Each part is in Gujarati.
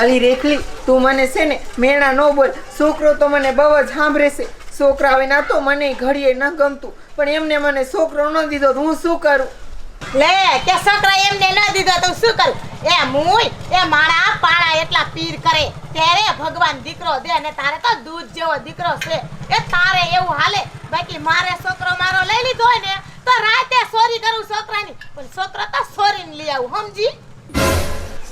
અલી રેખલી તું મને છે ને મેણા ન બોલ. છોકરો તો મને બહુ જ સાંભળેશે છોકરા હવે ના તો મને ઘડીએ ન ગમતું. પણ એમને મને છોકરો ન દીધો તો હું શું કરું? લે, કે છોકરા એમને ન દીધો તો શું કરું? એ મુય, એ માણા પાણા એટલા પીર કરે. ત્યારે ભગવાન દીકરો દે અને તારે તો દૂધ જેવો દીકરો છે. એ તારે એવું હાલે. બાકી મારે છોકરો મારો લઈ લીધો હોય ને, તો રાતે સોરી કરું છોકરાની. પણ છોકરો તો સોરીને લઈ આવું, સમજી?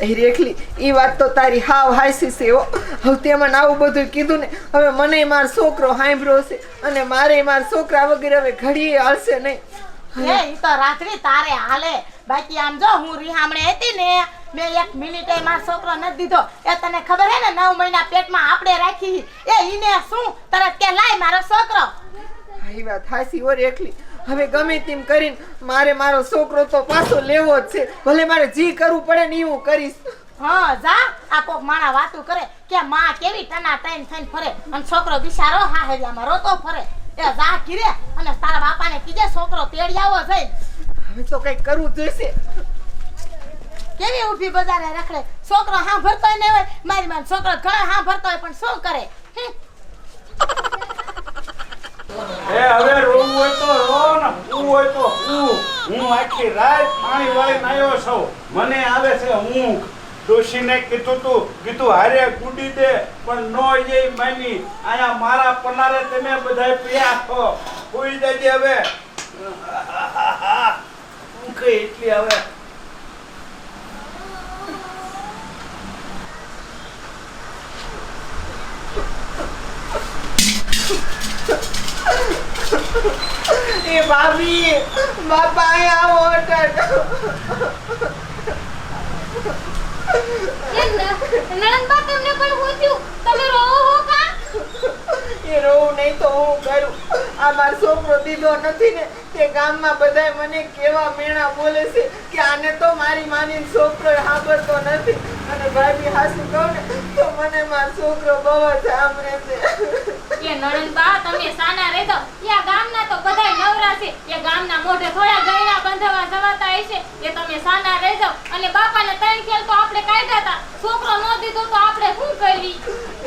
એ રેખલી એ વાત તો તારી હાવ હાસી છે હો. હવે તેમાં આવું બધું કીધું ને હવે મને મારો છોકરો સાંભળ્યો છે અને મારે મારા છોકરા વગેરે હવે ઘડીએ હાલશે નહીં. એ તો રાત્રે તારે હાલે. બાકી આમ જો હું રિહામણે હતી ને મેં એક મિનિટે મારો છોકરો નથી દીધો. એ તને ખબર હે ને નવ મહિના પેટમાં આપણે રાખી. એ ઈને શું? તરત કે લાય મારો છોકરો. હા, એ વાત હાસી ઓર રેખલી. હવે ગમે તેમ કરીને મારે મારો છોકરો તો પાછો લેવો જ છે. ભલે મારે જી કરવું પડે ને એવું હું કરીશ. હા જા. આ કોક માણા વાતું કરે કે માં કેવી ટના તૈન થઈને ફરે અને છોકરો બિચારો મારો રોતો ફરે. એ જા કીરે અને તારા બાપાને કીજે છોકરો તેડી આવો જઈ. હવે તો કઈ કરવું જોઈશે. કેવી ઊભી બજારે રખડે? છોકરો હા ભરતો નહીં હોય. મારી માં છોકરો ઘણા હા ભરતો હોય પણ શું કરે? હે? એ હવે રોવું હોય તો રો ને તો હું. આખી રાત પાણી વાળી નાયો છું. મને આવે છે ઊંઘ. ડોશીને કીધું તું, કીધું, હારે કૂદી દે, પણ નો એ માની. આયા મારા પનારે તમે બધા પીયા છો. કોઈ દેજે હવે. ઊંઘ એટલી હવે. એ ભાભી બાપા આવો નણંદબા તમને પણ પૂછ્યું તમે રોવો હો કા? એ રોવું નહીં તો હું કરું? આ માર છોકરો દીધો નથી ને તે ગામમાં બધાય મને કેવા મેણા બોલે છે કે આને તો મારી માની છોકરો સાંભળતો નથી. અને ભાભી હાસુ કહું ને તો મને મારો છોકરો બહુ જ સાંભળે છે. એ નણંદબા તમે સાના રહી દો આ ગામના તો બધાય નવરા છે. એ ગામના મોઢે થોડા ગયડા બંધવા જવાતા હશે. એ તમે સાના રહી દો અને બાપાને ત્રણ ખેલ તો આપણે કાઢ્યા હતા. છોકરો ન દીધો તો આપણે શું કરવી?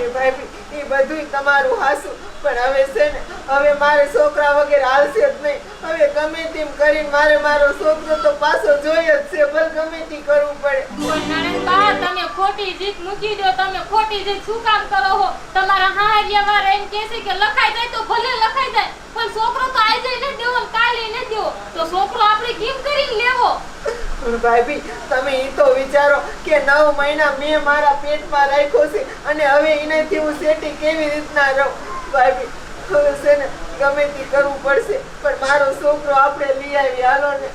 એ ભાભી એ બધુંય તમારું હાસુ. પણ હવે છે ને હવે મારે છોકરા વગેરે હાલશે જ નહીં. હવે ગમે તેમ કરીને મારે મારો છોકરો તો પાછો જોઈએ જ છે. ભલે ગમે તે કરવું પડે. તમે ખોટી જીત મૂકી દો તમે ખોટી જીત શું કામ કરો હો? તમારા હારિયા વાર એમ કહે છે કે લખાઈ જાય તો ભલે લખાઈ જાય પણ છોકરો તો આજે ને દેવો કાલે ને દેવો. તો છોકરો આપણે કેમ કરીને લેવો. ભાઈ ભાભી તમે એ તો વિચારો કે નવ મહિના મેં મારા પેટમાં રાખ્યો છે અને હવે એનાથી હું સેટી કેવી રીતના રહું? ભાભી હવે છે ને ગમે તે કરવું પડશે પણ મારો છોકરો આપણે લઈ આવી હાલો ને.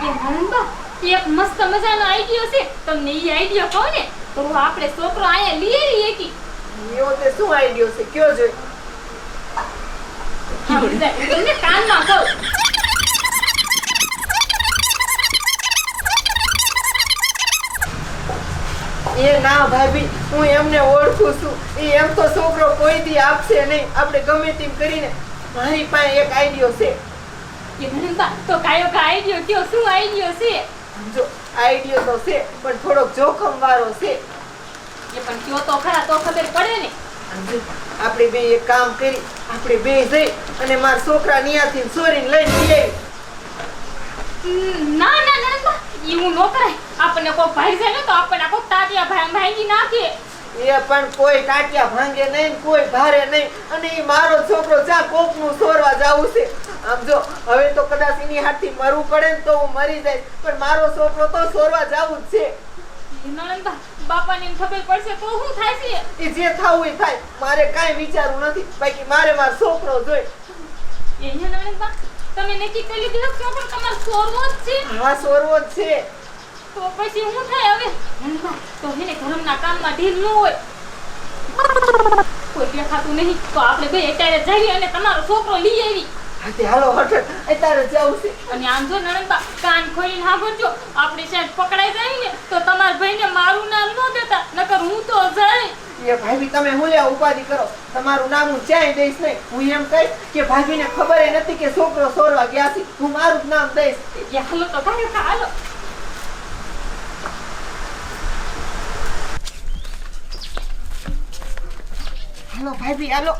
એ નણંદબા એક મસ્ત મજાનો આઈડિયો છે. તમને એ આઈડિયો કહો ને તો આપણે છોકરો અહીંયા લઈ આવીએ કી એવો તે શું આઈડિયો છે? કયો જોઈ તમને કાનમાં કહું. એ ના ભાભી હું એમને ઓળખું છું. એ એમ તો છોકરો કોઈ દી આપશે નહીં. આપણે ગમે તેમ કરીને મારી પાસે એક આઈડિયો છે. તો કાયો કા આઈડિયો કયો? શું આઈડિયો છે? જો આઈડિયો તો છે પણ થોડોક જોખમ વાળો છે. એ પણ કયો તો ખરા તો ખબર પડે ને. આપણે બે એક કામ કરી આપણે બે જઈ અને મારા છોકરા નિયાથી ચોરીને લઈને. હમ, ના ના ઈ હું નો કરાય આપણને કોઈ ભાઈ જાય ને તો આપણને કોઈ તાટિયા ભાઈ ભાંગી નાખે. એ પણ કોઈ ટાટિયા ભાંગે નહીં કોઈ ભારે નહીં. અને એ મારો છોકરો જ્યાં કોકનું સોરવા જાવું છે. આમ જો હવે તો કદાચ એની હાથથી મરવું પડે ને તો હું મરી જાય પણ મારો છોકરો તો સોરવા જાવું જ છે. નણંદા બાપાની ખબર પડશે તો શું થાય છે? એ જે થાવું એ થાય. મારે કાંઈ વિચારવું નથી. બાકી મારે મારો છોકરો જોઈ. એ હે નણંદબા તમે નક્કી કરી લીધું કે પણ તમાર સોરવો જ છે? હા સોરવો જ છે. તો પછી હું થાય હવે? તો હેને ઘરના કામમાં ઢીલ ન હોય. કોઈ દેખાતું નહીં. તો આપણે બે અત્યારે જઈએ અને તમારો છોકરો લઈ આવી. હાલો અત્યારે જવું છે. અને આમ જો નણંદબા કાન ખોલીને સાંભળજો. આપણે સાઈડ પકડાઈ જાય ને તો તમારા ભાઈને મારું નામ ન દેતા. નકર હું તો જાય. કે ભાભી તમે હું લે ઉપાધિ કરો? તમારું નામ હું ક્યાંય દઈશ નહીં. હું એમ કહીશ કે ભાભીને ખબર નથી કે છોકરો સોરવા ગયા છે. હું મારું નામ દઈશ. હાલો તો હાલો. હાલો ભાભી હાલો.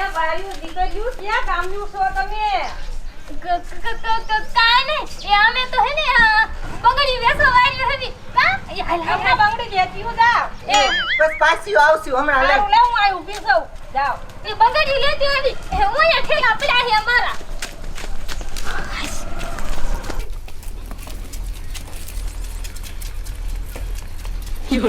એ ભાઈ દીકરીઓ ક્યાં કામનું છો તમે? કાઈ નહીં. એ અમે તો હે ને બગડી વેસો વાળી હતી હમણાં બંગડી દેતી હું જાવ એ. બસ પાછી આવશું હમણાં લે. લે હું આવ્યું પીસવ જાવ એ બંગડી લેતી હતી. એ હું અહીંયા ઠેલા પડ્યા છે અમારા. એ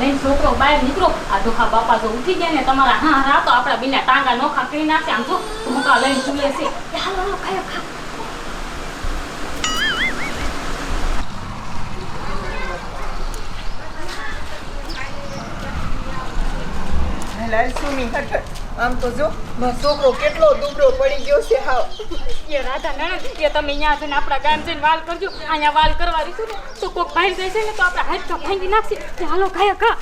લઈને છોકરો બહાર નીકળો. આ ડોહા બાપા જો ઉઠી ગયા ને તમારા હા હા, તો આપણા બીના ટાંગા નોખા કરી નાખે આમ જો ધોકા લઈને ઝૂલે છે. હાલો હાલો, ખાયો લાલ સુમી હટ. આમ તો જો છોકરો કેટલો દુબળો પડી ગયો છે હાવ. એ રાધા નણંદ એ તમે અહીંયા જઈને આપણા ગામ જઈને વાલ કરજો. અહીંયા વાલ કરવા દીધું ને, તો કોક ભાઈ જાય છે ને, તો આપણા હાથ તો ભાંગી નાખશે. હાલો ખાયા ખા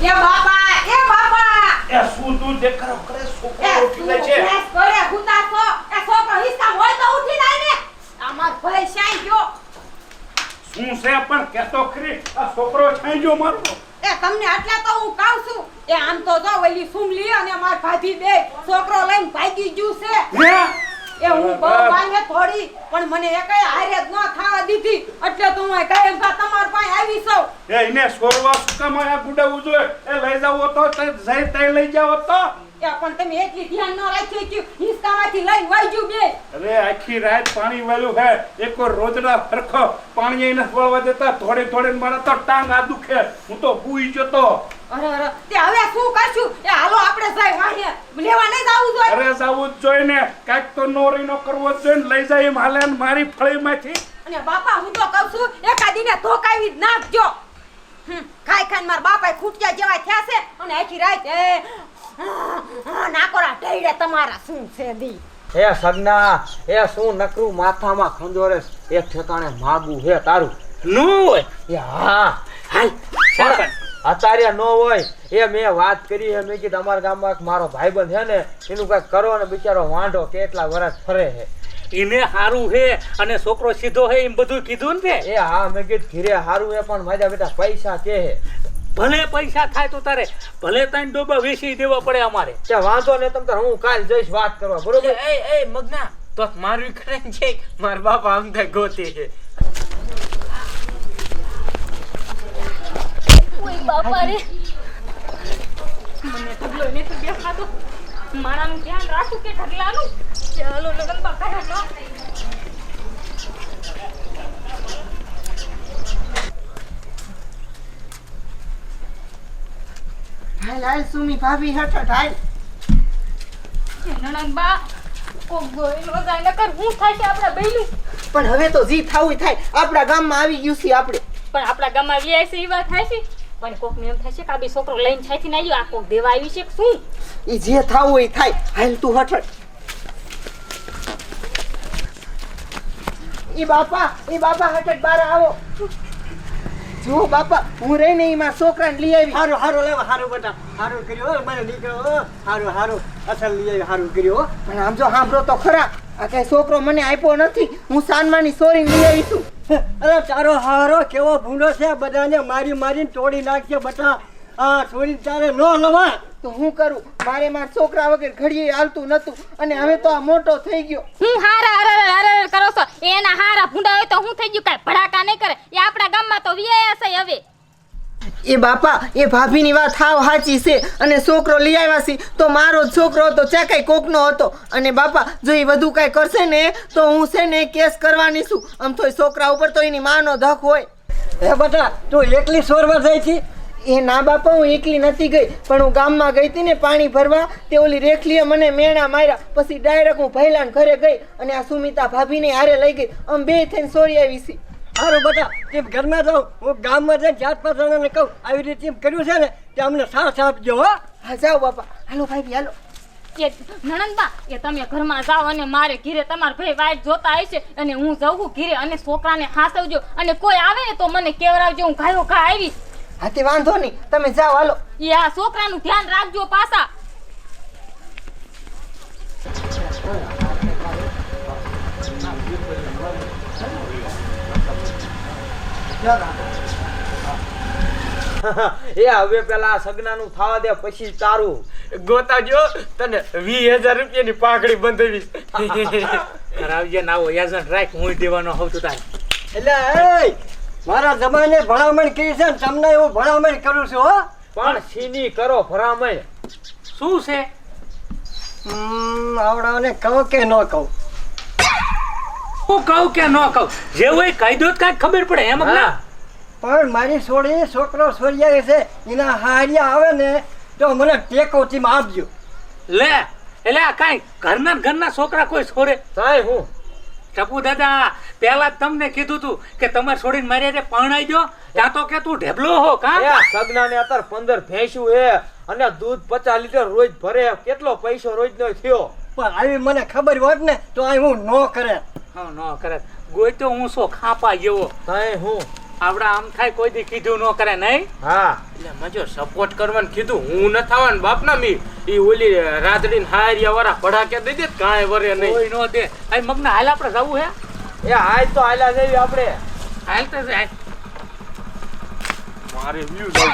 એ બાપા એ બાપા એ શું તું દેખાડો કરે એ છોકરો ઉઠી જાય છે પ્રેસ કરે ગુતા છો એ છોકરો હિસ્સા હોય તો ઉઠી જાય ને અમાર ભાઈ શાઈ ગયો શું છે પણ કેતો ખરી આ છોકરો જો મારો. એ તમને આટલા તો હું કહું છું. એ આમ તો જો ઓલી સુમલી અને માર ભાભી બે છોકરો લઈને ભાગી ગયું છે. એ હું બહુ વાંગે થોડી પણ મને એકાય હારે જ ન થવા દીધી. એટલે તો હું કાયમ કા તમાર પાસે આવી છું. એ એને સોરવા સુકામાં આ ગુડાવું ઉજો એ લઈ જાવ તો તે જઈ તઈ લઈ જાવ તો. પણ તમે એટલી ધ્યાન ન રાખ્યું કે હિસ્સામાંથી લઈને વાઈજુ બે. અરે આખી રાત પાણી વાળું હે. એકો રોજડા ફરખો પાણી એને વળવા દેતા. થોડે થોડે મારા તો ટાંગ આ દુખે. હું તો ભૂઈ જતો. અરે અરે તે હવે શું કરશું? એ હાલો આપણે જાય વાહે. લેવા નહીં જાવું જોઈએ. અરે જાવું જ જોઈએ ને. કાંઈક તો નોરી નો કરવો જોઈએ ને. લઈ જાય એમ હાલે મારી ફળીમાંથી. અને બાપા હું તો કહું છું એકાદીને ધોકાવી નાખજો. ખાઈ ખાઈને મારા બાપા ખૂટ્યા જેવા થયા છે. અને આખી રાત નાકોરા ટેડે તમારા શું છે દી? હે સગના હે શું નકરું માથામાં ખંજોરે એક ઠેકાણે માગું હે તારું? નો હોય. એ હા. હાલ અત્યારે નો હોય. એ મેં વાત કરી હે મેં કીધું અમારા ગામમાં એક મારો ભાઈબંધ છે ને એનું કંઈક કરો ને બિચારો વાંઢો કેટલા વર્ષ ફરે છે એને હારું હે અને છોકરો સીધો હે એમ બધું કીધું ને તે? એ હા મેં કીધું ઘીરે હારું હે પણ મારા બેટા પૈસા કે હે? ભલે પૈસા થાય તો તારે ભલે ત્રણ ડોબા વેચી દેવા પડે અમારે. ત્યાં વાંધો ને તમ તારે હું કાલ જઈશ વાત કરવા બરોબર? એ એ મગના તો મારું કરે છે મારા બાપા આમ થાય ગોતી છે. ઓય બાપા રે મને ઢગલો ને તો દેખાતો મારાનું ધ્યાન રાખું કે ઢગલાનું? ચાલો લગન બાપા નો હાલ હાલ સુમી ભાભી હટ હાલ. નણંદ બા પણ હવે તો જી થાવું થાય. આપણા ગામમાં આવી ગયું છે આપણે. પણ આપણા ગામમાં વીઆઈ છે એ વાત થાય છે પણ કોક ને એમ થાય છે કે આ બી છોકરો લઈને છે ના આવ્યો આ કોક દેવા આવી છે શું? એ જે થાવું એ થાય. હાલ તું હઠળ. એ બાપા એ બાપા હઠળ બાર આવો. જો બાપા હું રહીને એમાં છોકરાને લઈ આવી. હારું હારું લેવા હારું બેટા. હારું કર્યો હો મને નીકળ્યો હો. હારું હારું. અસલ લઈ આવી હારું કર્યો હો. પણ આમ જો સાંભળો તો ખરા આ કઈ છોકરો મને આપ્યો નથી. હું સાનમાની સોરી લઈ આવી છું. અરે તારો હારો કેવો ભૂંડો છે બધાને મારી મારીને તોડી નાખશે બટા. આ છોરી તારે નો લવા તો હું કરું? મારે મારા છોકરા વગર ઘડીએ હાલતું નતું અને હવે તો આ મોટો થઈ ગયો. હું હારા હારા હારા કરો છો. એના હારા ભૂંડા હોય તો હું થઈ ગયું? કાંઈ ભડાકા નહીં કરે એ આપણા ગામમાં તો વીઆઈ છે હવે એ બાપા એ ભાભીની વાત હાવ સાચી છે અને છોકરો લઈ આવ્યા છે તો મારો જ છોકરો હતો કઈ કોકનો હતો. અને બાપા જો એ વધુ કાંઈ કરશે ને તો હું છે ને કેસ કરવાની છું. આમ તો છોકરા ઉપર તો એની માનો ધક હોય. એ બટા તું એકલી સોરવા જાય છે? એ ના બાપા હું એકલી નથી ગઈ પણ હું ગામમાં ગઈ હતી ને પાણી ભરવા તે ઓલી રેખલીએ મને મેણા માર્યા. પછી ડાયરેક્ટ હું ભૈલાન ઘરે ગઈ અને આ સુમિતા ભાભીને હારે લઈ ગઈ. આમ બે થઈને સોરી આવી છી. સારું બધા તેમ ઘરમાં જાઉં હું ગામમાં જઈને ચાર પાંચ જણાને કહું આવી રીતે એમ કર્યું છે ને તે અમને સાથ આપજો હો. હા જાઓ બાપા. હાલો ભાઈ હાલો. કે નણંદબા કે તમે ઘરમાં જાઓ અને મારે ઘીરે તમારા ભાઈ વાઈટ જોતા હશે અને હું જાઉં ઘીરે અને છોકરાને હાસવજો. અને કોઈ આવે ને તો મને કેવરાવજો હું ઘાયો ઘા આવીશ હા તે વાંધો નહીં. તમે જાઓ હાલો. એ આ છોકરાનું ધ્યાન રાખજો પાછા. એ હવે પેલા આ સગનાનું થવા દે પછી તારું. ગોતાજો તને વીસ હજાર રૂપિયાની પાકડી બંધાવી. કરાવજે ના હોય એજન્ટ રાખ હું દેવાનો હોઉં તો તારે. એટલે મારા જમાને ભણામણ કરી છે ને તમને એવું ભલામણ કરું છું હો. પણ સીની કરો ભરામણ શું છે? હમ, આવડાને કહો કે ન કહું. હું કહું કે ન કહું? જે હોય કહી દો તો કાંઈક ખબર પડે એમ જ ના. પણ મારી છોડી છોકરો છોરિયા છે એના હારિયા આવે ને તો મને ટેકો ચીમ આપજો. લે એટલે આ કાંઈ ઘરના ઘરના છોકરા કોઈ છોરે થાય હું? ટપુ દાદા પહેલા જ તમને કીધું તું કે તમારે છોડીને મારી હારે પરણાઈ દો. ત્યાં તો કે તું ઢેબલો હો એ કા સગના ને અત્યારે પંદર ભેંસું હે અને દૂધ પચાસ લીટર રોજ ભરે કેટલો પૈસો રોજ નો થયો? પણ આવી મને ખબર હોત ને તો આ હું ન કરે. ન કરે. ગોઈ તો હું શું ખાપા જેવો? થાય હું? આપડે આમ થાય કોઈ દી કીધું ન કરે નહીં? હા. એટલે મજો સપોર્ટ કરવાનું કીધું હું ન થવાનું બાપ ના મી. ઈ ઓલી રાતડી હારિયા વાળા ભડાકે દઈ દે કાંઈ વરે નહીં. કોઈ નો દે. આ મગના હાલ આપણે જવું હે? એ આજ તો હાલા જઈએ આપણે. હાલ તો જાય. મારે વ્યૂ જાવ.